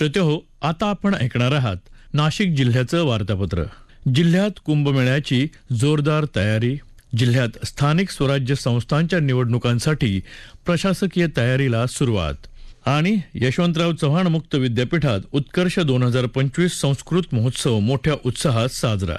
श्रोते हो आता आपण ऐकणार आहात नाशिक जिल्ह्याचं वार्तापत्र. जिल्ह्यात कुंभमेळ्याची जोरदार तयारी जिल्ह्यात स्थानिक स्वराज्य संस्थांच्या निवडणुकांसाठी प्रशासकीय तयारीला सुरुवात आणि यशवंतराव चव्हाण मुक्त विद्यापीठात उत्कर्ष दोन हजार पंचवीस संस्कृत महोत्सव मोठ्या उत्साहात साजरा.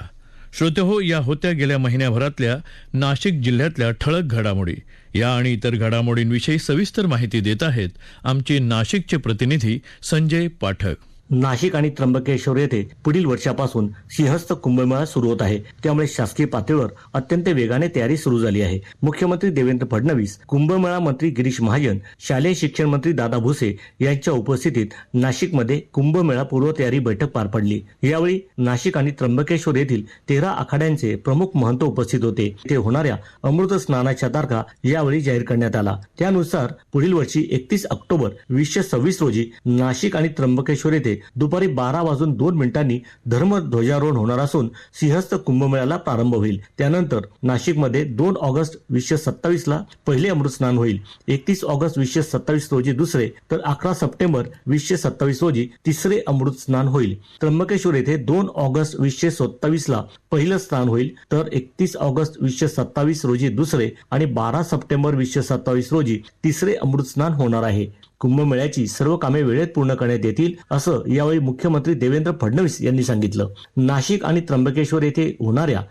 श्रोते हो या होत्या गेल्या महिन्याभरातल्या नाशिक जिल्ह्यातल्या ठळक घडामोडी. या आणि इतर घडामोडींविषयी सविस्तर माहिती देत आहेत आमचे नाशिकचे प्रतिनिधी संजय पाठक. नाशिक आणि त्र्यंबकेश्वर येथे पुढील वर्षापासून सिंहस्थ कुंभमेळा सुरू होत आहे. त्यामुळे शासकीय पातळीवर अत्यंत वेगाने तयारी सुरू झाली आहे. मुख्यमंत्री देवेंद्र फडणवीस कुंभमेळा मंत्री गिरीश महाजन शालेय शिक्षण मंत्री दादा भुसे यांच्या उपस्थितीत नाशिकमध्ये कुंभमेळा पूर्वतयारी बैठक पार पडली. यावेळी नाशिक आणि त्र्यंबकेश्वर येथील तेरा आखाड्यांचे प्रमुख महंत उपस्थित होते. ते होणाऱ्या अमृत स्नानाच्या तारखा यावेळी जाहीर करण्यात आला. त्यानुसार पुढील वर्षी एकतीस ऑक्टोबर वीसशे सव्वीस रोजी नाशिक आणि त्र्यंबकेश्वर येथे दुपारी बारा वाजून दोन मिनिटांनी धर्मध्वजारोहण होणार असून सिंहस्थ कुंभमेळ्याला प्रारंभ होईल. त्यानंतर नाशिकमध्ये दोन ऑगस्ट वीसशे सत्तावीस ला पहिले अमृत स्नान होईल. एकतीस ऑगस्ट वीसशे सत्तावीस रोजी दुसरे तर अकरा सप्टेंबर वीसशे सत्तावीस रोजी तिसरे अमृत स्नान होईल. त्र्यंबकेश्वर येथे दोन ऑगस्ट वीसशे सत्तावीस ला पहिलं स्नान होईल. तर एकतीस ऑगस्ट वीसशे सत्तावीस रोजी दुसरे आणि बारा सप्टेंबर वीसशे सत्तावीस रोजी तिसरे अमृत स्नान होणार आहे. कुंभमेळ्याची सर्व कामे वेळेत पूर्ण करण्यात येतील असं यावेळी मुख्यमंत्री देवेंद्र फडणवीस यांनी सांगितलं. नाशिक आणि त्र्यंबकेश्वर येथे होणाऱ्या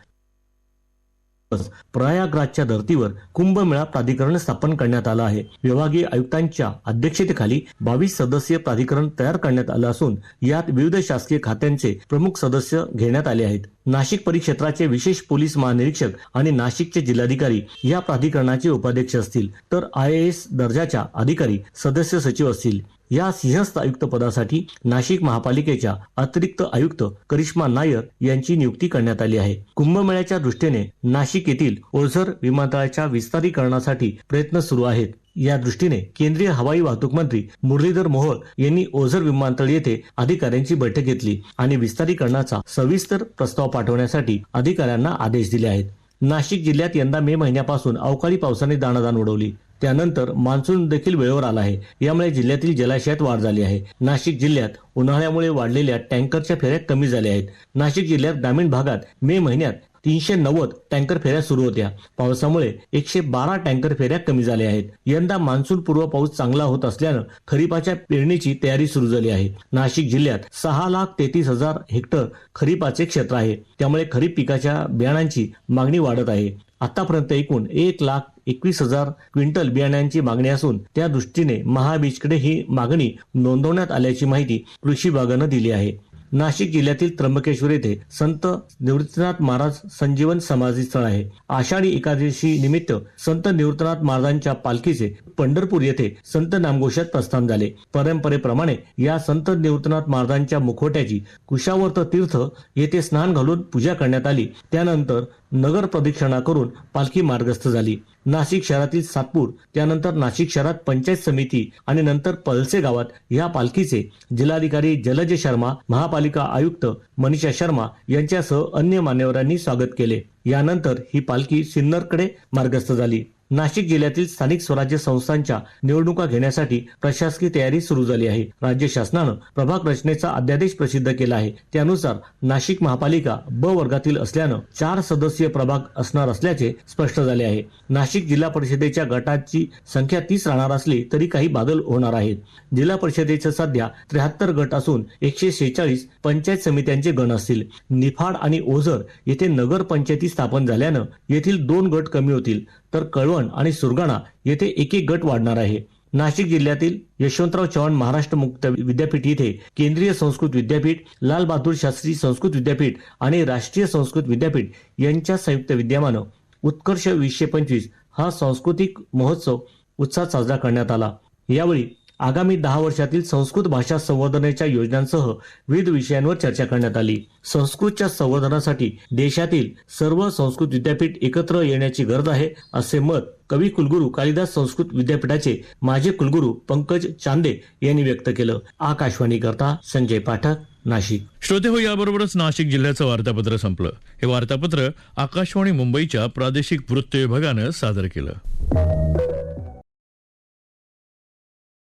प्रयागराजच्या धर्तीवर कुंभमेळा प्राधिकरण स्थापन करण्यात आलं आहे. विभागीय आयुक्तांच्या अध्यक्षतेखाली बावीस सदस्यीय प्राधिकरण तयार करण्यात आलं असून यात विविध शासकीय खात्यांचे प्रमुख सदस्य घेण्यात आले आहेत. नाशिक परिक्षेत्राचे विशेष पोलीस महानिरीक्षक आणि नाशिकचे जिल्हाधिकारी या प्राधिकरणाचे उपाध्यक्ष असतील तर आय एस दर्जाच्या अधिकारी सदस्य सचिव असतील. या सिंहस्थ आयुक्त पदासाठी नाशिक महापालिकेच्या अतिरिक्त आयुक्त करिश्मा नायर यांची नियुक्ती करण्यात आली आहे. कुंभमेळ्याच्या दृष्टीने नाशिक येथील ओझर विमानतळाच्या विस्तारीकरणासाठी प्रयत्न सुरू आहेत. या दृष्टीने केंद्रीय हवाई वाहतूक मंत्री मुरलीधर मोहोळ यांनी ओझर विमानतळ येथे अधिकाऱ्यांची बैठक घेतली आणि विस्तारीकरणाचा सविस्तर प्रस्ताव पाठवण्यासाठी अधिकाऱ्यांना आदेश दिले आहेत. नाशिक जिल्ह्यात यंदा मे महिन्यापासून अवकाळी पावसाने दाणादाण उडवली. त्यानंतर मान्सून देखील वेळेवर आला आहे. यामुळे जिल्ह्यातील जलाशयात वाढ झाली आहे. नाशिक जिल्ह्यात उन्हाळ्यामुळे वाढलेल्या टँकरच्या फेऱ्या कमी झाल्या आहेत. नाशिक जिल्ह्यात ग्रामीण भागात मे महिन्यात तीनशे नव्वद टँकर फेऱ्या सुरू होत्या. पावसामुळे एकशे बारा टँकर फेऱ्या कमी झाल्या आहेत. यंदा मान्सून पूर्व पाऊस चांगला होत असल्यानं खरीपाच्या पेरणीची तयारी सुरू झाली आहे. नाशिक जिल्ह्यात सहा लाख तेहतीस हजार हेक्टर खरीपाचे क्षेत्र आहे. त्यामुळे खरीप पिकाच्या बियाणांची मागणी वाढत आहे. आतापर्यंत एकूण एक लाख एकवीस हजार क्विंटल बियाण्यांची मागणी असून त्या दृष्टीने महाबीजकडे ही मागणी नोंदवण्यात आल्याची माहिती कृषी विभागानं दिली आहे. नाशिक जिल्ह्यातील त्र्यंबकेश्वर येथे संत निवृत्तीनाथ महाराज संजीवन समाधी स्थळ आहे. आषाढी एकादशी निमित्त संत निवृत्तीनाथ महाराजांच्या पालखीचे पंढरपूर येथे संत नामघोषात प्रस्थान झाले. परंपरेप्रमाणे या संत निवृत्तीनाथ महाराजांच्या मुखवट्याची कुशावर्त तीर्थ येथे स्नान घालून पूजा करण्यात आली. त्यानंतर नगर प्रदक्षिणा करून पालखी मार्गस्थ झाली. नाशिक शहरातील सातपूर त्यानंतर नाशिक शहरात पंचायत समिती आणि नंतर पलसे गावात या पालखीचे जिल्हाधिकारी जलज शर्मा महापालिका आयुक्त मनीषा शर्मा यांच्यासह अन्य मान्यवरांनी स्वागत केले. यानंतर ही पालखी सिन्नरकडे मार्गस्थ झाली. नाशिक जिल्ह्यातील स्थानिक स्वराज्य संस्थांच्या निवडणुका घेण्यासाठी प्रशासकीय तयारी सुरू झाली आहे. राज्य शासनानं प्रभाग रचनेचा अध्यादेश प्रसिद्ध केला आहे. त्यानुसार नाशिक महापालिका ब वर्गातील असल्यानं चार सदस्यीय प्रभाग असणार असल्याचे स्पष्ट झाले आहे. नाशिक जिल्हा परिषदेच्या गटाची संख्या तीस राहणार असली तरी काही बादल होणार आहेत. जिल्हा परिषदेचे सध्या त्र्याहत्तर गट असून एकशे शेचाळीस पंचायत समित्यांचे गण असतील. निफाड आणि ओझर येथे नगर पंचायती स्थापन झाल्यानं येथील दोन गट कमी होतील. तर कळवण आणि सुरगाणा येथे एक एक गट वाढणार आहे. नाशिक जिल्ह्यातील यशवंतराव चव्हाण महाराष्ट्र मुक्त विद्यापीठ येथे केंद्रीय संस्कृत विद्यापीठ लाल बहादूर शास्त्री संस्कृत विद्यापीठ आणि राष्ट्रीय संस्कृत विद्यापीठ यांच्या संयुक्त विद्यमानं उत्कर्ष वीसशे पंचवीस हा सांस्कृतिक महोत्सव उत्साहात साजरा करण्यात आला. यावेळी आगामी दहा वर्षातील संस्कृत भाषा संवर्धनाच्या योजनांसह विविध विषयांवर चर्चा करण्यात आली. संस्कृतच्या संवर्धनासाठी देशातील सर्व संस्कृत विद्यापीठ एकत्र येण्याची गरज आहे असे मत कवी कुलगुरू कालिदास संस्कृत विद्यापीठाचे माजी कुलगुरू पंकज चांदे यांनी व्यक्त केलं. आकाशवाणी करता संजय पाठक नाशिक. श्रोते हो याबरोबरच नाशिक जिल्ह्याचं वार्तापत्र संपलं. हे वार्तापत्र आकाशवाणी मुंबईच्या प्रादेशिक वृत्त विभागानं सादर केलं.